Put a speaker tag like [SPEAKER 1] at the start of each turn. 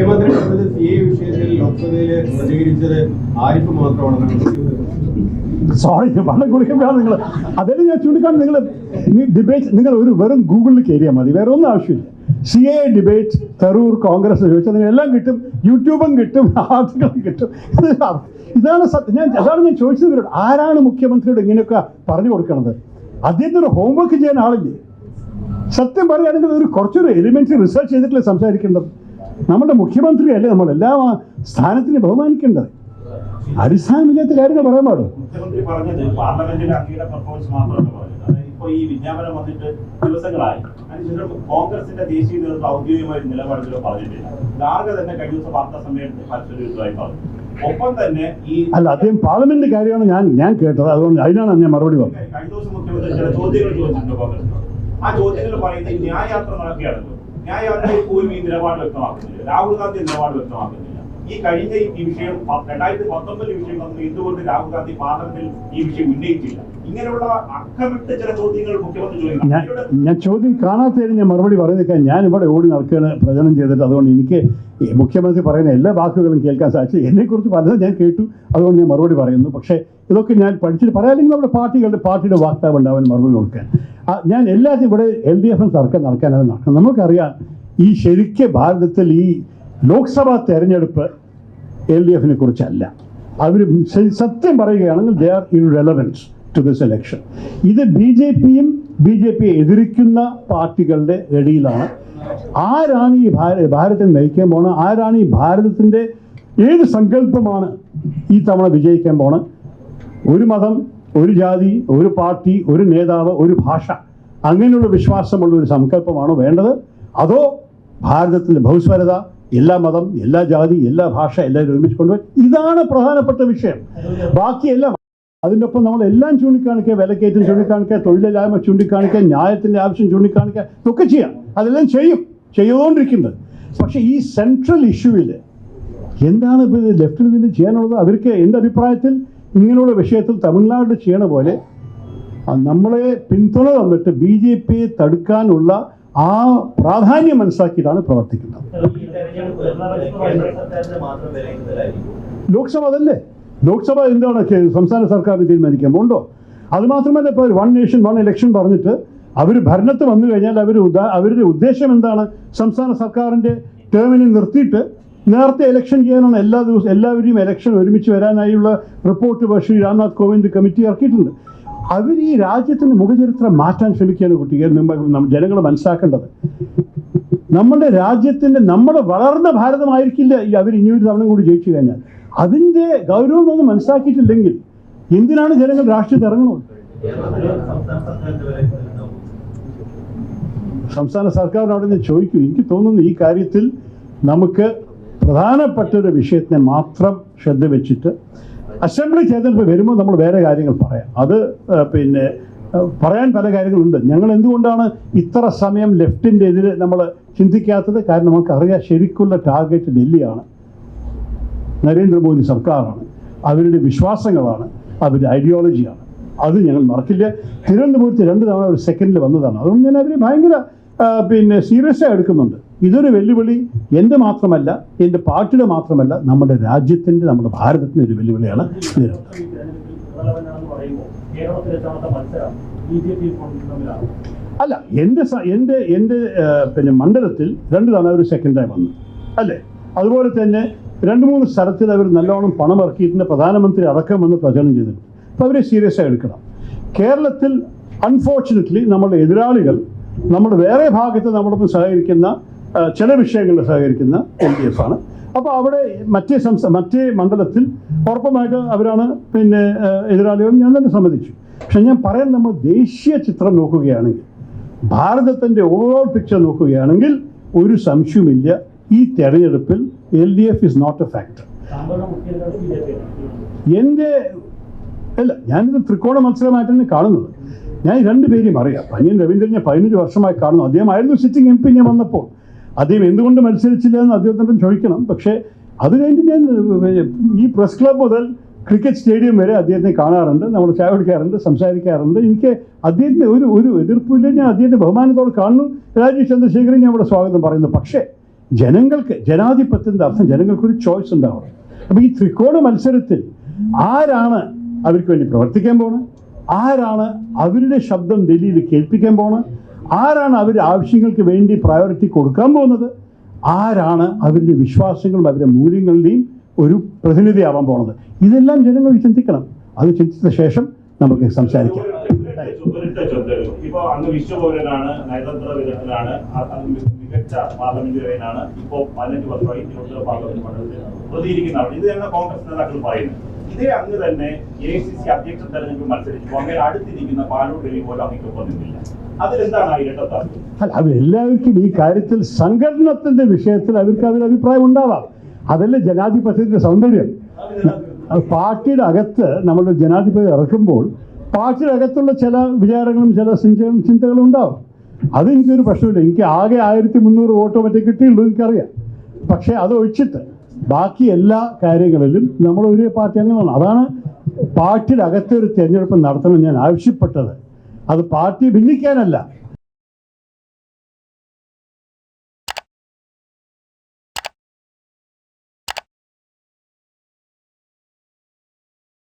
[SPEAKER 1] മുഖ്യമന്ത്രി പറഞ്ഞത് C A വിഷയത്തിൽ ലോക്സഭയിൽ പ്രതികരിച്ചത് ആരിഫ് മാത്രമാണെന്നാണ്
[SPEAKER 2] സോറി വളരെ കുളിക്കുമ്പോഴാണ് നിങ്ങൾ. അതായത് ഞാൻ ചൂണ്ടിക്കാണ് നിങ്ങൾ ഡിബേറ്റ് നിങ്ങൾ ഒരു വെറും ഗൂഗിളിൽ കയറിയാൽ മതി. വേറെ ഒന്നും ആവശ്യമില്ല. See a debate Tharoor Congress ചോദിച്ചാൽ നിങ്ങൾ എല്ലാം കിട്ടും. യൂട്യൂബും കിട്ടും. ആർട്ടിക്കളും കിട്ടും. ഇതാണ് സത്യം. ഞാൻ അതാണ് ഞാൻ ചോദിച്ചത് ആരാണ് മുഖ്യമന്ത്രിയോട് ഇങ്ങനെയൊക്കെ പറഞ്ഞു കൊടുക്കണത്? അദ്ദേഹത്തിന് ഒരു ഹോംവർക്ക് ചെയ്യാൻ ആളില്ലേ? സത്യം പറയുകയാണെങ്കിൽ ഒരു കുറച്ചൊരു എലിമെന്ററി റിസർച്ച് ചെയ്തിട്ടില്ല സംസാരിക്കേണ്ടത്? നമ്മുടെ മുഖ്യമന്ത്രിയല്ലേ നമ്മൾ എല്ലാ സ്ഥാനത്തിനെ ബഹുമാനിക്കേണ്ടത്? അടിസ്ഥാനമില്ലാത്ത കാര്യങ്ങൾ പറയാൻ പാടും
[SPEAKER 3] ഈ വിജ്ഞാപനം വന്നിട്ട് ദിവസങ്ങളായി. അതിനുശേഷം കോൺഗ്രസിന്റെ ദേശീയ നേതൃത്വം ഔദ്യോഗികമായ ഒരു നിലപാടുകളോ പറഞ്ഞിട്ടില്ല. ഗാർഗ തന്നെ കഴിഞ്ഞ ദിവസം വാർത്താ സമ്മേളനത്തിൽ മത്സരമായി പറഞ്ഞു. ഒപ്പം തന്നെ ഈ
[SPEAKER 2] അല്ല അദ്ദേഹം പാർലമെന്റ് കാര്യമാണ് ഞാൻ ഞാൻ കേട്ടത്. അതുകൊണ്ട് അതിനാണ് ഞാൻ മറുപടി പറഞ്ഞത്.
[SPEAKER 3] കഴിഞ്ഞ ദിവസം മുഖ്യമന്ത്രി ചില ചോദ്യങ്ങൾ ചോദിച്ചിട്ടുണ്ട് ആ ചോദ്യങ്ങൾ പറയുന്നത് ന്യായയാത്ര നടക്കുകയാണല്ലോ. ന്യായയാത്രയിൽ പോലും ഈ നിലപാട് വ്യക്തമാക്കുന്നില്ല. രാഹുൽ ഗാന്ധി നിലപാട് വ്യക്തമാക്കുന്നില്ല. ഈ കഴിഞ്ഞ ഈ വിഷയം രണ്ടായിരത്തി പത്തൊമ്പതിൽ വിഷയം വന്നു എന്തുകൊണ്ട് രാഹുൽ ഗാന്ധി പാർലമെന്റിൽ ഈ വിഷയം ഉന്നയിച്ചില്ല? ഇങ്ങനെയുള്ള അക്കമിട്ട് ചില ചോദ്യങ്ങൾ മുഖ്യമന്ത്രി ചോദിക്കുന്നു.
[SPEAKER 2] ഞാൻ ചോദ്യം കാണാത്തതിന് ഞാൻ മറുപടി പറയുന്നേക്കാൻ ഞാൻ ഇവിടെ ഓടി നടക്കുകയാണ് പ്രചരണം ചെയ്തിട്ട്. അതുകൊണ്ട് എനിക്ക് മുഖ്യമന്ത്രി പറയുന്ന എല്ലാ വാക്കുകളും കേൾക്കാൻ സാധിച്ചു. എന്നെക്കുറിച്ച് പലതും ഞാൻ കേട്ടു. അതുകൊണ്ട് ഞാൻ മറുപടി പറയുന്നു. പക്ഷേ ഇതൊക്കെ ഞാൻ പഠിച്ചിട്ട് പറയാമെങ്കിൽ നമ്മുടെ പാർട്ടികളുടെ പാർട്ടിയുടെ വാക്താവ് ഉണ്ടാവാൻ മറുപടി കൊടുക്കാൻ. ഞാൻ എല്ലാത്തിനും ഇവിടെ എൽ ഡി എഫും സർക്കാർ നടക്കാനാണ് നടക്കുന്നത്. നമുക്കറിയാം ഈ ശരിക്ക് ഭാരതത്തിൽ ഈ ലോക്സഭാ തെരഞ്ഞെടുപ്പ് എൽ ഡി എഫിനെ കുറിച്ചല്ല. അവർ സത്യം പറയുകയാണെങ്കിൽ they are irrelevance to this election ഇത് ബി ജെ പിയും ബി ജെ പിയെ എതിരിക്കുന്ന പാർട്ടികളുടെ ഇടയിലാണ്. ആരാണ് ഈ ഭാര ഭാരതത്തെ നയിക്കാൻ പോണത്? ആരാണ് ഈ ഭാരതത്തിന്റെ ഏത് സങ്കല്പമാണ് ഈ തവണ വിജയിക്കാൻ പോണത്? ഒരു മതം ഒരു ജാതി ഒരു പാർട്ടി ഒരു നേതാവ് ഒരു ഭാഷ അങ്ങനെയുള്ള വിശ്വാസമുള്ള ഒരു സങ്കല്പമാണോ വേണ്ടത്? അതോ ഭാരതത്തിന്റെ ബഹുസ്വരത എല്ലാ മതം എല്ലാ ജാതി എല്ലാ ഭാഷ എല്ലാവരും ഒരുമിച്ച് കൊണ്ടുപോയി? ഇതാണ് പ്രധാനപ്പെട്ട വിഷയം. ബാക്കിയെല്ലാം അതിന്റെ ഒപ്പം നമ്മൾ എല്ലാം ചൂണ്ടിക്കാണിക്കുക വിലക്കയറ്റം ചൂണ്ടിക്കാണിക്കുക തൊഴിലില്ലായ്മ ചൂണ്ടിക്കാണിക്കുക ന്യായത്തിന്റെ ആവശ്യം ചൂണ്ടിക്കാണിക്കുക ഇതൊക്കെ ചെയ്യാം. അതെല്ലാം ചെയ്യും. ചെയ്തുകൊണ്ടിരിക്കുന്നത്. പക്ഷേ ഈ സെൻട്രൽ ഇഷ്യൂവിൽ എന്താണ് ഇപ്പോൾ ലെഫ്റ്റിൽ നിന്ന് ചെയ്യാനുള്ളത്? അവർക്ക് എന്റെ അഭിപ്രായത്തിൽ? ഇങ്ങനെയുള്ള വിഷയത്തിൽ തമിഴ്നാട് ചെയ്യണ പോലെ നമ്മളെ പിന്തുണ തന്നിട്ട് ബി ജെ പിയെ തടുക്കാനുള്ള ആ പ്രാധാന്യം മനസ്സിലാക്കിയിട്ടാണ് പ്രവർത്തിക്കുന്നത്. ലോക്സഭ അതല്ലേ? ലോക്സഭ എന്താണ് സംസ്ഥാന സർക്കാരിന് തീരുമാനിക്കുമ്പോൾ ഉണ്ടോ? അത് മാത്രമല്ല ഇപ്പോൾ വൺ നേഷൻ വൺ ഇലക്ഷൻ പറഞ്ഞിട്ട് അവർ ഭരണത്ത് വന്നു കഴിഞ്ഞാൽ അവർ അവരുടെ ഉദ്ദേശം എന്താണ്? സംസ്ഥാന സർക്കാരിന്റെ ടേമിനെ നിർത്തിയിട്ട് നേരത്തെ ഇലക്ഷൻ ചെയ്യാനാണ് എല്ലാ ദിവസവും എല്ലാവരെയും ഇലക്ഷൻ ഒരുമിച്ച് വരാനായുള്ള റിപ്പോർട്ട് ശ്രീ രാംനാഥ് കോവിന്ദ് കമ്മിറ്റി ഇറക്കിയിട്ടുണ്ട്. അവർ ഈ രാജ്യത്തിന്റെ മുഖചരിത്രം മാറ്റാൻ ശ്രമിക്കുകയാണ് കുട്ടികൾ. ജനങ്ങൾ മനസ്സിലാക്കേണ്ടത്. നമ്മുടെ രാജ്യത്തിന്റെ നമ്മുടെ വളർന്ന ഭാരതമായിരിക്കില്ല ഈ അവർ ഇനിയൊരു തവണ കൂടി ജയിച്ചു കഴിഞ്ഞാൽ. അതിന്റെ ഗൗരവം ഒന്നും മനസ്സിലാക്കിയിട്ടില്ലെങ്കിൽ എന്തിനാണ് ജനങ്ങൾ രാഷ്ട്രീയത്തിൽ ഇറങ്ങുന്നത്?
[SPEAKER 4] സംസ്ഥാന
[SPEAKER 2] സർക്കാരിനോട് ഞാൻ ചോദിക്കും. എനിക്ക് തോന്നുന്നു ഈ കാര്യത്തിൽ നമുക്ക് പ്രധാനപ്പെട്ട ഒരു വിഷയത്തിനെ മാത്രം ശ്രദ്ധ വെച്ചിട്ട് അസംബ്ലി തെരഞ്ഞെടുപ്പ് വരുമ്പോൾ നമ്മൾ വേറെ കാര്യങ്ങൾ പറയാം. അത് പിന്നെ പറയാൻ പല കാര്യങ്ങളുണ്ട്. ഞങ്ങൾ എന്തുകൊണ്ടാണ് ഇത്ര സമയം ലെഫ്റ്റിന്റെ എതിരെ നമ്മൾ ചിന്തിക്കാത്തത്? കാരണം നമുക്കറിയാം ശരിക്കുള്ള ടാർഗറ്റ് ഡൽഹിയാണ്. നരേന്ദ്രമോദി സർക്കാരാണ്. അവരുടെ വിശ്വാസങ്ങളാണ്. അവരുടെ ഐഡിയോളജിയാണ്. അത് ഞങ്ങൾ മറക്കില്ല. തിരുവനന്തപുരത്ത് രണ്ട് തവണ ഒരു സെക്കൻഡിൽ വന്നതാണ്. അതുകൊണ്ട് ഞാൻ അവരെ ഭയങ്കര പിന്നെ സീരിയസ് ആയി എടുക്കുന്നുണ്ട്. ഇതൊരു വെല്ലുവിളി എന്റെ മാത്രമല്ല എന്റെ പാർട്ടിയുടെ മാത്രമല്ല നമ്മുടെ രാജ്യത്തിന്റെ നമ്മുടെ ഭാരതത്തിന്റെ ഒരു വെല്ലുവിളിയാണ് അല്ല എന്റെ എന്റെ എന്റെ പിന്നെ മണ്ഡലത്തിൽ രണ്ട് തവണ ഒരു സെക്കൻഡായി വന്നു. അല്ലേ? അതുപോലെ തന്നെ രണ്ട് മൂന്ന് സ്ഥലത്തിൽ അവർ നല്ലോണം പണം ഇറക്കിയിട്ടുണ്ട്. പ്രധാനമന്ത്രി അടക്കം വന്ന് പ്രചരണം ചെയ്തിട്ടുണ്ട്. അപ്പോൾ അവരെ സീരിയസ് ആയി എടുക്കണം. കേരളത്തിൽ അൺഫോർച്ചുനേറ്റ്ലി നമ്മുടെ എതിരാളികൾ നമ്മുടെ വേറെ ഭാഗത്ത് നമ്മളൊപ്പം സഹകരിക്കുന്ന ചില വിഷയങ്ങളിൽ സഹകരിക്കുന്ന എൽ ഡി എഫ് ആണ്. അപ്പോൾ അവിടെ മറ്റേ സംസ്ഥാന മറ്റേ മണ്ഡലത്തിൽ ഉറപ്പമായിട്ട് അവരാണ് പിന്നെ എതിരാളികൾ ഞാൻ തന്നെ സമ്മതിച്ചു. പക്ഷെ ഞാൻ പറയാൻ നമ്മൾ ദേശീയ ചിത്രം നോക്കുകയാണെങ്കിൽ ഭാരതത്തിന്റെ ഓവറോൾ പിക്ചർ നോക്കുകയാണെങ്കിൽ ഒരു സംശയവുമില്ല. ഈ തെരഞ്ഞെടുപ്പിൽ L D F is not a factor എന്റെ അല്ല ഞാനിത് ത്രികോണ മത്സരമായിട്ട് തന്നെ കാണുന്നത്. ഞാൻ രണ്ട് രണ്ടുപേരെയും അറിയാം. പനിയൻ രവീന്ദ്രനെ പതിനഞ്ച് വർഷമായി കാണുന്നു. അദ്ദേഹമായിരുന്നു സിറ്റിംഗ് എം പി ഞാൻ വന്നപ്പോൾ. അദ്ദേഹം എന്തുകൊണ്ട് മത്സരിച്ചില്ല എന്ന് അദ്ദേഹത്തിനോട് ചോദിക്കണം. പക്ഷേ അത് കഴിഞ്ഞ് ഞാൻ ഈ പ്രസ് ക്ലബ് മുതൽ ക്രിക്കറ്റ് സ്റ്റേഡിയം വരെ അദ്ദേഹത്തെ കാണാറുണ്ട്. നമ്മൾ ചായ കുടിക്കാറുണ്ട് സംസാരിക്കാറുണ്ട്. എനിക്ക് അദ്ദേഹത്തിന് ഒരു ഒരു എതിർപ്പില്ല ഞാൻ അദ്ദേഹത്തെ ബഹുമാനത്തോടെ കാണുന്നു. രാജീവ് ചന്ദ്രശേഖരൻ ഞാൻ ഇവിടെ സ്വാഗതം പറയുന്നു. പക്ഷേ ജനങ്ങൾക്ക് ജനാധിപത്യത്തിന്റെ അർത്ഥം ജനങ്ങൾക്കൊരു ചോയ്സ് ഉണ്ടാവണം. അപ്പോൾ ഈ ത്രികോണ മത്സരത്തിൽ ആരാണ് അവർക്ക് വേണ്ടി പ്രവർത്തിക്കാൻ പോണത് ആരാണ് അവരുടെ ശബ്ദം ഡൽഹിയിൽ കേൾപ്പിക്കാൻ പോണത് ആരാണ് അവരുടെ ആവശ്യങ്ങൾക്ക് വേണ്ടി പ്രയോറിറ്റി കൊടുക്കാൻ പോകുന്നത്? ആരാണ് അവരുടെ വിശ്വാസങ്ങളും അവരുടെ മൂല്യങ്ങളുടെയും ഒരു പ്രതിനിധിയാവാൻ പോകുന്നത്? ഇതെല്ലാം ജനങ്ങൾ ചിന്തിക്കണം. അത് ചിന്തിച്ച ശേഷം നമുക്ക് സംസാരിക്കാം.
[SPEAKER 3] ചുവരിട്ട ചുവതല ഇപ്പൊ അങ്ങ് വിശ്വപൗരനാണ് നയതന്ത്ര വിദഗ്ധനാണ് മികച്ച പാർലമെന്റേറിയനാണ് ഇപ്പോ പതിനഞ്ച് വർഷമായി തിരുവനന്തപുരം പാർലമെന്റ് മണ്ഡലത്തിൽ പ്രതികരിക്കുന്ന ആൾ ഇത് തന്നെ കോൺഗ്രസ് നേതാക്കൾ പറയുന്നത്. ഇതേ അങ്ങ് തന്നെ എ സി സി അധ്യക്ഷ തെരഞ്ഞെടുപ്പ് മത്സരിച്ചു അങ്ങനെ അടുത്തിരിക്കുന്ന പാലൂർ രവി പോലും അങ്ങേക്കൊപ്പം നിന്നില്ല. അതിലെന്താണ്
[SPEAKER 2] അല്ല അവരെല്ലാവർക്കും ഈ കാര്യത്തിൽ സംഘടനത്തിന്റെ വിഷയത്തിൽ അവർക്ക് അതിൽ അഭിപ്രായം ഉണ്ടാവാം. അതല്ലേ ജനാധിപത്യത്തിന്റെ സൗന്ദര്യം? പാർട്ടിയുടെ അകത്ത് നമ്മൾ ജനാധിപത്യം ഇറക്കുമ്പോൾ പാർട്ടിയുടെ അകത്തുള്ള ചില വിചാരങ്ങളും ചില ചിന്തകളും ഉണ്ടാവും. അത് എനിക്കൊരു പ്രശ്നമില്ല. എനിക്ക് ആകെ ആയിരത്തി മുന്നൂറ് വോട്ടോ മറ്റേ കിട്ടിയുള്ളൂ എനിക്കറിയാം. പക്ഷേ അത് ഒഴിച്ചിട്ട് ബാക്കി എല്ലാ കാര്യങ്ങളിലും നമ്മൾ ഒരു പാർട്ടി അംഗങ്ങളാണ്. അതാണ് പാർട്ടിയുടെ അകത്തെ ഒരു തിരഞ്ഞെടുപ്പ് നടത്തണം ഞാൻ ആവശ്യപ്പെട്ടത്. അത് പാർട്ടി ഭിന്നിക്കാനല്ല.